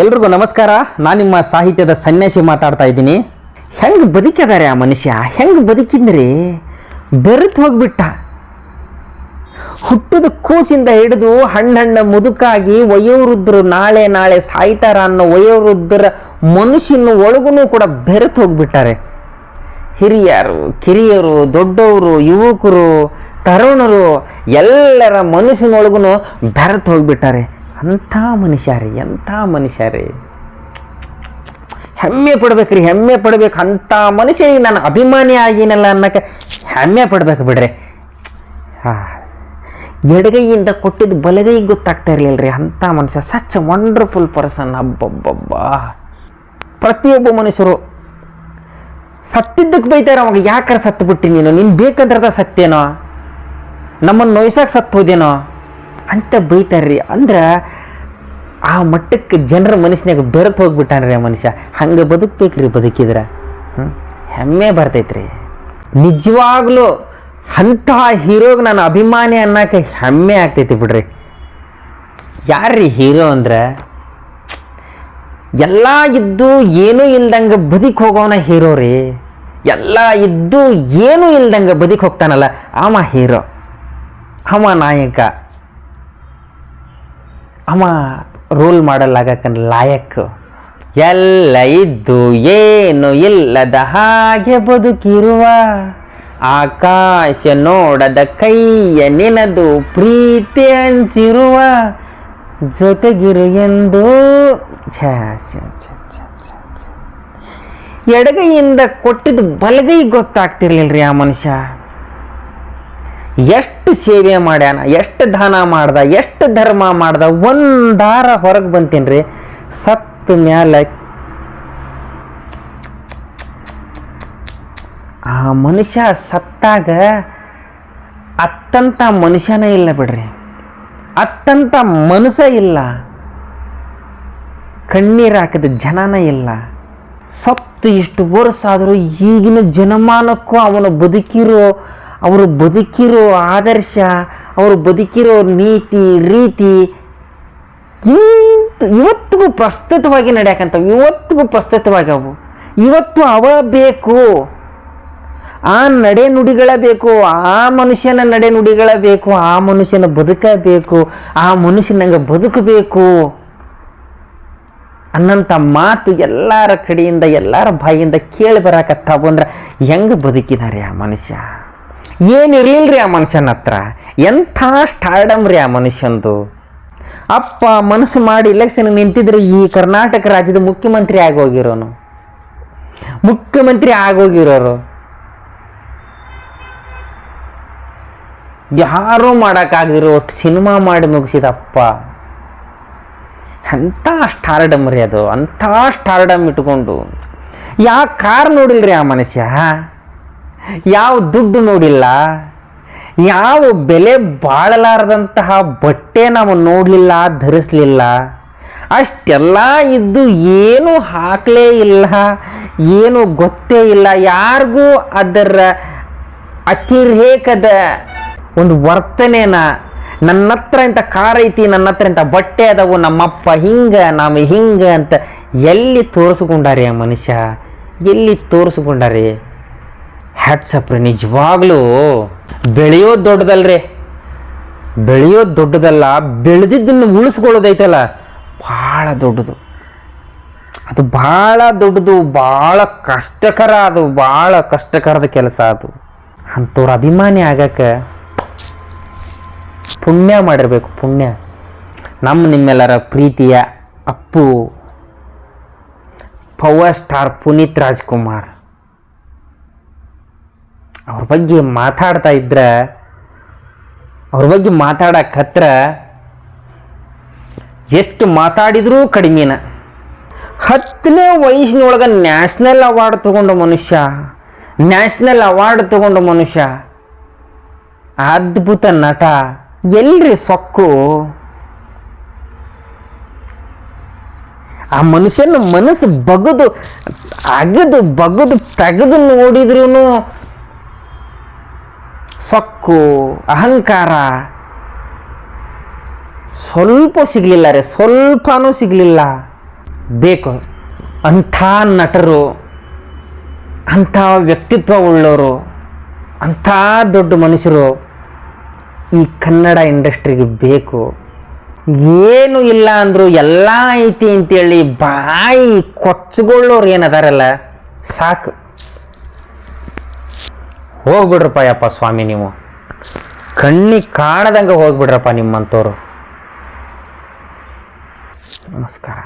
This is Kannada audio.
ಎಲ್ರಿಗೂ ನಮಸ್ಕಾರ. ನಾನು ನಿಮ್ಮ ಸಾಹಿತ್ಯದ ಸನ್ಯಾಸಿ ಮಾತಾಡ್ತಾ ಇದ್ದೀನಿ. ಹೆಂಗೆ ಬದುಕಿದಾರೆ ಆ ಮನುಷ್ಯ? ಹೆಂಗೆ ಬದುಕಿದ್ರಿ ಬೆರೆತು ಹೋಗ್ಬಿಟ್ಟ. ಹುಟ್ಟದ ಕೂಸಿಂದ ಹಿಡಿದು ಹಣ್ಣು ಹಣ್ಣು ಮುದುಕಾಗಿ ವಯೋವೃದ್ಧರು ನಾಳೆ ನಾಳೆ ಸಾಯ್ತಾರ ಅನ್ನೋ ವಯೋವೃದ್ಧರ ಮನುಷ್ಯನ ಒಳಗೂ ಕೂಡ ಬೆರೆತು ಹೋಗ್ಬಿಟ್ಟಾರೆ. ಹಿರಿಯರು, ಕಿರಿಯರು, ದೊಡ್ಡವರು, ಯುವಕರು, ತರುಣರು ಎಲ್ಲರ ಮನುಷ್ಯನೊಳಗೂ ಬೆರೆತು ಹೋಗ್ಬಿಟ್ಟಾರೆ. ಅಂಥ ಮನುಷ್ಯ ರೀ ಎಂಥ ಮನುಷ್ಯ ರೀ ಹೆಮ್ಮೆ ಪಡ್ಬೇಕು ರೀ ಹೆಮ್ಮೆ ಪಡ್ಬೇಕು. ಅಂಥ ಮನುಷ್ಯ ನಾನು ಅಭಿಮಾನಿ ಆಗಿನಲ್ಲ ಅನ್ನಕ್ಕೆ ಹೆಮ್ಮೆ ಪಡ್ಬೇಕು ಬಿಡ್ರಿ. ಎಡಗೈಯಿಂದ ಕೊಟ್ಟಿದ್ದು ಬಲಗೈಗೆ ಗೊತ್ತಾಗ್ತಾ ಇರಲಿಲ್ಲ ರೀ ಅಂಥ ಮನುಷ್ಯ ಸಚ್ ವಂಡರ್ಫುಲ್ ಪರ್ಸನ್ ಅಬ್ಬಬ್ಬಬ್ಬ. ಪ್ರತಿಯೊಬ್ಬ ಮನುಷ್ಯರು ಸತ್ತಿದ್ದಕ್ಕೆ ಬೈತಾರೆ, ಅವಾಗ ಯಾಕಾರ ಸತ್ತು ಬಿಟ್ಟಿ ನೀನು? ನೀನು ಬೇಕಂದ್ರೆ ಸತ್ತೇನೋ? ನಮ್ಮನ್ನು ನೋಯ್ಸಕ್ಕೆ ಸತ್ತು ಹೋದೇನೋ ಅಂತ ಬೈತಾರ್ರಿ. ಅಂದ್ರೆ ಆ ಮಟ್ಟಕ್ಕೆ ಜನರ ಮನಸ್ಸಿನಾಗ ಬೆರೆತು ಹೋಗ್ಬಿಟ್ಟಾನ್ರಿ ಆ ಮನುಷ್ಯ. ಹಂಗೆ ಬದುಕ್ಬೇಕ್ರಿ ಬದುಕಿದ್ರೆ. ಹ್ಞೂ ಹೆಮ್ಮೆ ಬರ್ತೈತ್ರಿ. ನಿಜವಾಗ್ಲೂ ಅಂತಹ ಹೀರೋಗೆ ನಾನು ಅಭಿಮಾನಿ ಅನ್ನೋಕೆ ಹೆಮ್ಮೆ ಆಗ್ತೈತಿ ಬಿಡ್ರಿ. ಯಾರ್ರಿ ಹೀರೋ ಅಂದ್ರೆ? ಎಲ್ಲ ಇದ್ದು ಏನೂ ಇಲ್ದಂಗೆ ಬದುಕಿ ಹೋಗೋನ ಹೀರೋ ರೀ. ಎಲ್ಲ ಇದ್ದು ಏನೂ ಇಲ್ದಂಗೆ ಬದುಕಿ ಹೋಗ್ತಾನಲ್ಲ ಆಮ ಹೀರೋ. ಅವ ನಾಯಕ. ಅವ ರೋಲ್ ಮಾಡಲ್ ಆಗಕ್ಕನ್ ಲಾಯಕ್. ಎಲ್ಲ ಇದ್ದು ಏನು ಇಲ್ಲದ ಹಾಗೆ ಬದುಕಿರುವ. ಆಕಾಶ ನೋಡದ ಕೈಯ ನಿನದು ಪ್ರೀತಿ ಹಂಚಿರುವ. ಜೊತೆಗಿರು ಎಂದು. ಎಡಗೈಯಿಂದ ಕೊಟ್ಟಿದ್ದು ಬಲಗೈ ಗೊತ್ತಾಗ್ತಿರ್ಲಿಲ್ರಿ ಆ ಮನುಷ್ಯ. ಎಷ್ಟು ಸೇವೆ ಮಾಡ್ಯಾನ, ಎಷ್ಟು ದಾನ ಮಾಡ್ದ, ಎಷ್ಟು ಧರ್ಮ ಮಾಡ್ದ, ಒಂದಾರ ಹೊರಗೆ ಬಂತೀನ್ರಿ? ಸತ್ತ ಮ್ಯಾಲ ಆ ಮನುಷ್ಯ ಸತ್ತಾಗ ಅತ್ತಂತ ಮನುಷ್ಯನೇ ಇಲ್ಲ ಬಿಡ್ರಿ. ಅತ್ತಂತ ಮನಸ ಇಲ್ಲ. ಕಣ್ಣೀರು ಹಾಕಿದ ಜನನ ಇಲ್ಲ. ಸತ್ತು ಇಷ್ಟು ವರ್ಷ ಆದರೂ ಈಗಿನ ಜನಮಾನಕ್ಕೂ ಅವನು ಬದುಕಿರೋ ಅವರು ಬದುಕಿರೋ ಆದರ್ಶ, ಅವರು ಬದುಕಿರೋ ನೀತಿ, ರೀತಿ ಇಂತ ಇವತ್ತಿಗೂ ಪ್ರಸ್ತುತವಾಗಿ ನಡೆಯಕ್ಕಂಥವು ಇವತ್ತಿಗೂ ಪ್ರಸ್ತುತವಾಗಿ ಅವು ಇವತ್ತು ಅವ ಬೇಕು, ಆ ನಡೆ ನುಡಿಗಳ ಬೇಕು, ಆ ಮನುಷ್ಯನ ನಡೆ ನುಡಿಗಳ ಬೇಕು, ಆ ಮನುಷ್ಯನ ಬದುಕಬೇಕು ಆ ಮನುಷ್ಯನಂಗೆ ಬದುಕಬೇಕು ಅನ್ನಂಥ ಮಾತು ಎಲ್ಲರ ಕಡೆಯಿಂದ, ಎಲ್ಲರ ಬಾಯಿಯಿಂದ ಕೇಳಿ ಬರಾಕತ್ತಾವು ಅಂದ್ರೆ ಹೆಂಗೆ ಬದುಕಿದಾರೆ ಆ ಮನುಷ್ಯ? ಏನಿರ್ಲಿಲ್ರಿ ಆ ಮನುಷ್ಯನ ಹತ್ರ? ಎಂಥ ಸ್ಟಾರ್ಡಮ್ ರೀ ಆ ಮನುಷ್ಯಂದು? ಅಪ್ಪ, ಮನಸ್ಸು ಮಾಡಿ ಇಲೆಕ್ಷನ್ ನಿಂತಿದ್ರೆ ಈ ಕರ್ನಾಟಕ ರಾಜ್ಯದ ಮುಖ್ಯಮಂತ್ರಿ ಆಗೋಗಿರೋನು. ಮುಖ್ಯಮಂತ್ರಿ ಆಗೋಗಿರೋರು. ಯಾರೂ ಮಾಡೋಕ್ಕಾಗದಿರೋ ಅಷ್ಟು ಸಿನಿಮಾ ಮಾಡಿ ಮುಗಿಸಿದಪ್ಪ. ಅಂಥ ಸ್ಟಾರ್ಡಮ್ ರೀ ಅದು? ಅಂಥ ಸ್ಟಾರ್ಡಮ್ ಇಟ್ಕೊಂಡು? ಯಾವ ಕಾರ್ ನೋಡಿಲ್ರಿ ಆ ಮನುಷ್ಯ? ಯಾವ ದುಡ್ಡು ನೋಡಿಲ್ಲ, ಯಾವ ಬೆಲೆ ಬಾಳಲಾರದಂತಹ ಬಟ್ಟೆ ನಾವು ನೋಡಲಿಲ್ಲ, ಧರಿಸಲಿಲ್ಲ, ಅಷ್ಟೆಲ್ಲ ಇದ್ದು ಏನೂ ಹಾಕಲೇ ಇಲ್ಲ, ಏನೂ ಗೊತ್ತೇ ಇಲ್ಲ, ಯಾರಿಗೂ ಅದರ ಅತಿರೇಕದ ಒಂದು ವರ್ತನೆನ ನನ್ನ ಹತ್ರ ಇಂಥ ಕಾರ್ ಐತಿ ನನ್ನ ಹತ್ರ ಇಂಥ ಬಟ್ಟೆ ಅದಾವು, ನಮ್ಮಪ್ಪ ಹಿಂಗೆ, ನಾವು ಹಿಂಗೆ ಅಂತ ಎಲ್ಲಿ ತೋರಿಸ್ಕೊಂಡಾರಿ ಆ ಮನುಷ್ಯ? ಎಲ್ಲಿ ತೋರಿಸ್ಕೊಂಡಾರಿ? ಹ್ಯಾಟ್ಸಪ್ ರೀ, ನಿಜವಾಗ್ಲೂ ಬೆಳೆಯೋದು ದೊಡ್ಡದಲ್ರಿ. ಬೆಳೆಯೋದು ದೊಡ್ಡದಲ್ಲ, ಬೆಳೆದಿದ್ದನ್ನು ಉಳಿಸ್ಕೊಳ್ಳೋದೈತಲ್ಲ, ಭಾಳ ದೊಡ್ಡದು. ಅದು ಭಾಳ ದೊಡ್ಡದು, ಭಾಳ ಕಷ್ಟಕರ ಅದು, ಭಾಳ ಕಷ್ಟಕರದ ಕೆಲಸ ಅದು. ಅಂಥವ್ರ ಅಭಿಮಾನಿ ಆಗಕ್ಕೆ ಪುಣ್ಯ ಮಾಡಿರಬೇಕು, ಪುಣ್ಯ. ನಮ್ಮ ನಿಮ್ಮೆಲ್ಲರ ಪ್ರೀತಿಯ ಅಪ್ಪು, ಪವರ್ ಸ್ಟಾರ್ ಪುನೀತ್ ರಾಜ್ಕುಮಾರ್. ಅವ್ರ ಬಗ್ಗೆ ಮಾತಾಡ್ತಾ ಇದ್ರೆ, ಅವ್ರ ಬಗ್ಗೆ ಮಾತಾಡಕ್ಕೆ ಎಷ್ಟು ಮಾತಾಡಿದರೂ ಕಡಿಮೆನ. ಹತ್ತನೇ ವಯಸ್ಸಿನೊಳಗೆ ನ್ಯಾಷನಲ್ ಅವಾರ್ಡ್ ತಗೊಂಡ ಮನುಷ್ಯ, ನ್ಯಾಷನಲ್ ಅವಾರ್ಡ್ ತಗೊಂಡ ಮನುಷ್ಯ, ಅದ್ಭುತ ನಟ, ಎಲ್ರಿ ಸೊಕ್ಕು. ಆ ಮನುಷ್ಯನ ಮನಸ್ಸು ಬಗದು, ಅಗದು, ಬಗದು, ತೆಗೆದು ನೋಡಿದ್ರೂ ಸೊಕ್ಕು, ಅಹಂಕಾರ. ಸ್ವಲ್ಪ ಸಿಗಲಿಲ್ಲ ರೀ, ಸ್ವಲ್ಪನೂ ಸಿಗಲಿಲ್ಲ. ಬೇಕು, ಅಂಥ ನಟರು, ಅಂಥ ವ್ಯಕ್ತಿತ್ವ ಉಳ್ಳವರು ಅಂಥ ದೊಡ್ಡ ಮನುಷ್ಯರು ಈ ಕನ್ನಡ ಇಂಡಸ್ಟ್ರಿಗೆ ಬೇಕು. ಏನು ಇಲ್ಲ ಅಂದರೂ ಎಲ್ಲ ಐತಿ ಅಂತೇಳಿ ಬಾಯಿ ಕೊಚ್ಚಗೊಳ್ಳೋರು ಏನದಾರಲ್ಲ ಸಾಕು. ಹೋಗ್ಬಿಡ್ರಪ್ಪ ಯಪ್ಪ ಸ್ವಾಮಿ ನೀವು. ಕಣ್ಣಿಗೆ ಕಾಣದಂಗೆ ಹೋಗ್ಬಿಡ್ರಪ್ಪ ನಿಮ್ಮಂಥವ್ರು. ನಮಸ್ಕಾರ.